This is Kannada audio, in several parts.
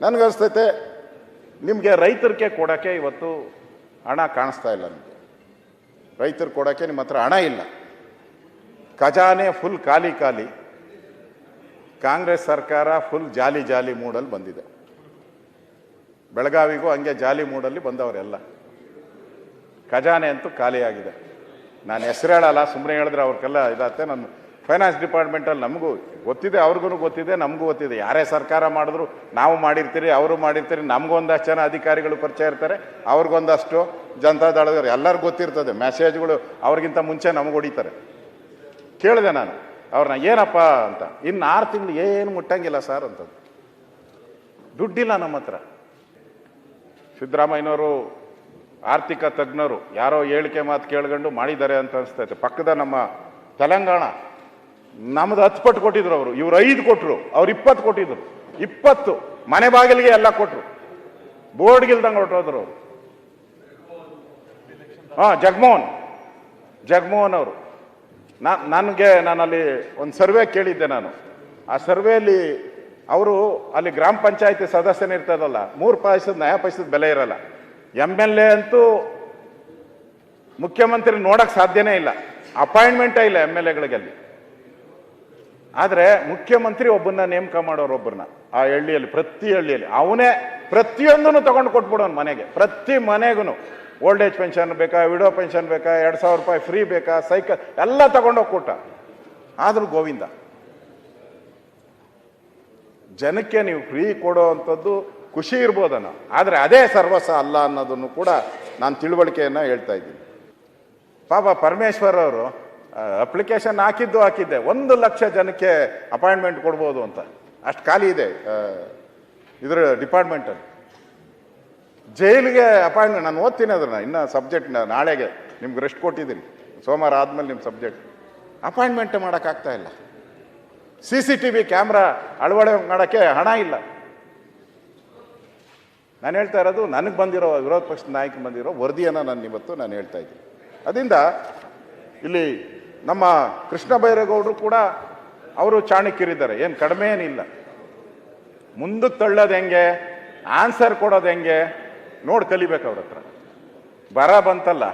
ನನಗನ್ಸ್ತೈತೆ ನಿಮಗೆ ರೈತರಿಗೆ ಕೊಡೋಕ್ಕೆ ಇವತ್ತು ಹಣ ಕಾಣಿಸ್ತಾ ಇಲ್ಲ ನಿಮಗೆ. ರೈತರು ಕೊಡೋಕ್ಕೆ ನಿಮ್ಮ ಹತ್ರ ಹಣ ಇಲ್ಲ. ಖಜಾನೆ ಫುಲ್ ಖಾಲಿ ಖಾಲಿ. ಕಾಂಗ್ರೆಸ್ ಸರ್ಕಾರ ಫುಲ್ ಜಾಲಿ ಜಾಲಿ ಮೂಡಲ್ಲಿ ಬಂದಿದೆ. ಬೆಳಗಾವಿಗೂ ಹಂಗೆ ಜಾಲಿ ಮೂಡಲ್ಲಿ ಬಂದವರೆಲ್ಲ. ಖಜಾನೆ ಅಂತೂ ಖಾಲಿಯಾಗಿದೆ. ನಾನು ಹೆಸರು ಹೇಳಲ್ಲ ಸುಮ್ಮನೆ ಹೇಳಿದ್ರೆ ಅವ್ರಿಗೆಲ್ಲ ಇದಾಗುತ್ತೆ ನನ್ನ ಫೈನಾನ್ಸ್ ಡಿಪಾರ್ಟ್ಮೆಂಟಲ್ಲಿ ನಮಗೂ ಗೊತ್ತಿದೆ, ಅವ್ರಿಗೂ ಗೊತ್ತಿದೆ, ನಮಗೂ ಗೊತ್ತಿದೆ. ಯಾರೇ ಸರ್ಕಾರ ಮಾಡಿದ್ರು ನಾವು ಮಾಡಿರ್ತೀರಿ, ಅವರು ಮಾಡಿರ್ತೀರಿ, ನಮಗೊಂದಷ್ಟು ಜನ ಅಧಿಕಾರಿಗಳು ಪರಿಚಯ ಇರ್ತಾರೆ, ಅವ್ರಿಗೊಂದಷ್ಟು ಜನತಾ ದಳದವರು, ಎಲ್ಲರಿಗೂ ಗೊತ್ತಿರ್ತದೆ. ಮೆಸೇಜ್ಗಳು ಅವ್ರಿಗಿಂತ ಮುಂಚೆ ನಮಗೆ ಹೊಡಿತಾರೆ. ಕೇಳಿದೆ ನಾನು. ಅವ್ರನ್ನ, ಏನಪ್ಪ ಅಂತ. ಇನ್ನು ಆರು ತಿಂಗಳು ಏನು ಮುಟ್ಟಂಗಿಲ್ಲ ಸರ್ ಅಂತ ದುಡ್ಡಿಲ್ಲ ನಮ್ಮ ಹತ್ರ. ಸಿದ್ದರಾಮಯ್ಯನವರು ಆರ್ಥಿಕ ತಜ್ಞರು, ಯಾರೋ ಹೇಳಿಕೆ ಮಾತು ಕೇಳ್ಕೊಂಡು ಮಾಡಿದ್ದಾರೆ ಅಂತ ಅನಿಸ್ತೈತೆ. ಪಕ್ಕದ ನಮ್ಮ ತೆಲಂಗಾಣ ನಮ್ದು ಹತ್ತು ಪಟ್ಟು ಕೊಟ್ಟಿದ್ರು ಅವರು. ಇವ್ರು ಐದು ಕೊಟ್ಟರು ಅವ್ರು ಇಪ್ಪತ್ತು ಕೊಟ್ಟಿದ್ರು. ಇಪ್ಪತ್ತು. ಮನೆ ಬಾಗಿಲಿಗೆ ಎಲ್ಲ ಕೊಟ್ಟರು ಬೋರ್ಡ್ಗಿಲ್ದಂಗೆ ಹೊರಟೋದ್ರು ಅವರು. ಹಾಂ, ಜಗಮೋಹನ್. ಜಗಮೋಹನ್ ಅವರು. ನಾ, ನನಗೆ ನಾನಲ್ಲಿ ಒಂದು ಸರ್ವೆ ಕೇಳಿದ್ದೆ ನಾನು. ಆ ಸರ್ವೆಯಲ್ಲಿ ಅವರು ಅಲ್ಲಿ ಗ್ರಾಮ ಪಂಚಾಯತಿ ಸದಸ್ಯನಿರ್ತದಲ್ಲ ಮೂರು ಪಾಯಸದ ನ್ಯಾಯ ಪಾಯಸದ ಬೆಲೆ ಇರಲ್ಲ. ಎಂ ಎಲ್ ಎ ಅಂತೂ ಮುಖ್ಯಮಂತ್ರಿ ನೋಡಕ್ಕೆ ಸಾಧ್ಯನೇ ಇಲ್ಲ. ಅಪಾಯಿಂಟ್ಮೆಂಟೇ ಇಲ್ಲ ಎಂ ಎಲ್ ಎಗಳಿಗೆ ಅಲ್ಲಿ ಆದರೆ ಮುಖ್ಯಮಂತ್ರಿ ಒಬ್ಬನ್ನ ನೇಮಕ ಮಾಡೋರು ಒಬ್ಬರನ್ನ ಆ ಹಳ್ಳಿಯಲ್ಲಿ, ಪ್ರತಿ ಹಳ್ಳಿಯಲ್ಲಿ, ಅವನೇ ಪ್ರತಿಯೊಂದನ್ನು ತಗೊಂಡು ಕೊಟ್ಬಿಡೋನು ಮನೆಗೆ, ಪ್ರತಿ ಮನೆಗೂ ಓಲ್ಡ್ ಏಜ್ ಪೆನ್ಷನ್ ಬೇಕಾ ವಿಡೋ ಪೆನ್ಷನ್ ಬೇಕಾ, ಎರಡು ಸಾವಿರ ರೂಪಾಯಿ ಫ್ರೀ ಬೇಕಾ ಸೈಕಲ್ ಎಲ್ಲ ತಗೊಂಡೋಗಿ ಕೊಟ್ಟ ಆದರೂ ಗೋವಿಂದ, ಜನಕ್ಕೆ ನೀವು ಫ್ರೀ ಕೊಡೋ ಅಂಥದ್ದು ಖುಷಿ ಇರ್ಬೋದನ. ಆದರೆ ಅದೇ ಸರ್ವಸ ಅಲ್ಲ ಅನ್ನೋದನ್ನು ಕೂಡ ನಾನು ತಿಳುವಳಿಕೆಯನ್ನು ಹೇಳ್ತಾ ಇದ್ದೀನಿ. ಪಾಪ ಪರಮೇಶ್ವರ್ ಅವರು ಅಪ್ಲಿಕೇಶನ್ ಹಾಕಿದ್ದು ಹಾಕಿದ್ದೆ. ಒಂದು ಲಕ್ಷ ಜನಕ್ಕೆ ಅಪಾಯಿಂಟ್ಮೆಂಟ್ ಕೊಡ್ಬೋದು ಅಂತ. ಅಷ್ಟು ಖಾಲಿ ಇದೆ ಇದರ ಡಿಪಾರ್ಟ್ಮೆಂಟಲ್ಲಿ ಜೈಲಿಗೆ ಅಪಾಯಿಂಟ್ಮೆಂಟ್ ನಾನು ಓದ್ತೀನಿ ಅದನ್ನ ಇನ್ನು ಸಬ್ಜೆಕ್ಟ್ ನಾಳೆಗೆ. ನಿಮ್ಗೆ ರೆಸ್ಟ್ ಕೊಟ್ಟಿದ್ದೀನಿ. ಸೋಮವಾರ ಆದಮೇಲೆ ನಿಮ್ಮ ಸಬ್ಜೆಕ್ಟ್ ಅಪಾಯಿಂಟ್ಮೆಂಟ್ ಮಾಡೋಕ್ಕಾಗ್ತಾ ಇಲ್ಲ. C C T V camera ಅಳವಡೆ ಮಾಡೋಕ್ಕೆ ಹಣ ಇಲ್ಲ. ನಾನು ಹೇಳ್ತಾ ಇರೋದು, ನನಗೆ ಬಂದಿರೋ, ವಿರೋಧ ಪಕ್ಷದ ನಾಯಕ ಬಂದಿರೋ ವರದಿಯನ್ನು ನಾನು ಇವತ್ತು ನಾನು ಹೇಳ್ತಾ ಇದ್ದೀನಿ. ಅದರಿಂದ ಇಲ್ಲಿ ನಮ್ಮ ಕೃಷ್ಣ ಬೈರೇಗೌಡರು ಕೂಡ ಅವರು ಚಾಣಕ್ಯರಿದ್ದಾರೆ. ಏನು ಕಡಿಮೆ ಏನಿಲ್ಲ. ಮುಂದಕ್ಕೆ ತಳ್ಳೋದು ಹೆಂಗೆ, ಆನ್ಸರ್ ಕೊಡೋದು ಹೆಂಗೆ, ನೋಡಿ ಕಲಿಬೇಕು ಅವ್ರ ಹತ್ರ. ಬರ ಬಂತಲ್ಲ.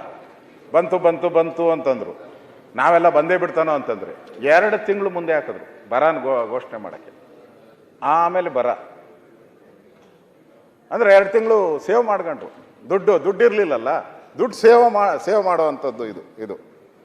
ಬಂತು ಬಂತು ಬಂತು ಅಂತಂದರು. ನಾವೆಲ್ಲ ಬಂದೇ ಬಿಡ್ತಾನೋ ಅಂತಂದರೆ. ಎರಡು ತಿಂಗಳು ಮುಂದೆ ಹಾಕಿದ್ರು, ಬರನ ಗೋ, ಘೋಷಣೆ ಮಾಡೋಕ್ಕೆ. ಆಮೇಲೆ ಬರ. ಅಂದರೆ ಎರಡು ತಿಂಗಳು ಸೇವ್ ಮಾಡ್ಕೊಂಡ್ರು. ದುಡ್ಡು ದುಡ್ಡು ಇರಲಿಲ್ಲಲ್ಲ. ದುಡ್ಡು ಸೇವ್ ಮಾ, ಸೇವ್ ಮಾಡೋ ಅಂಥದ್ದು ಇದು ಇದು.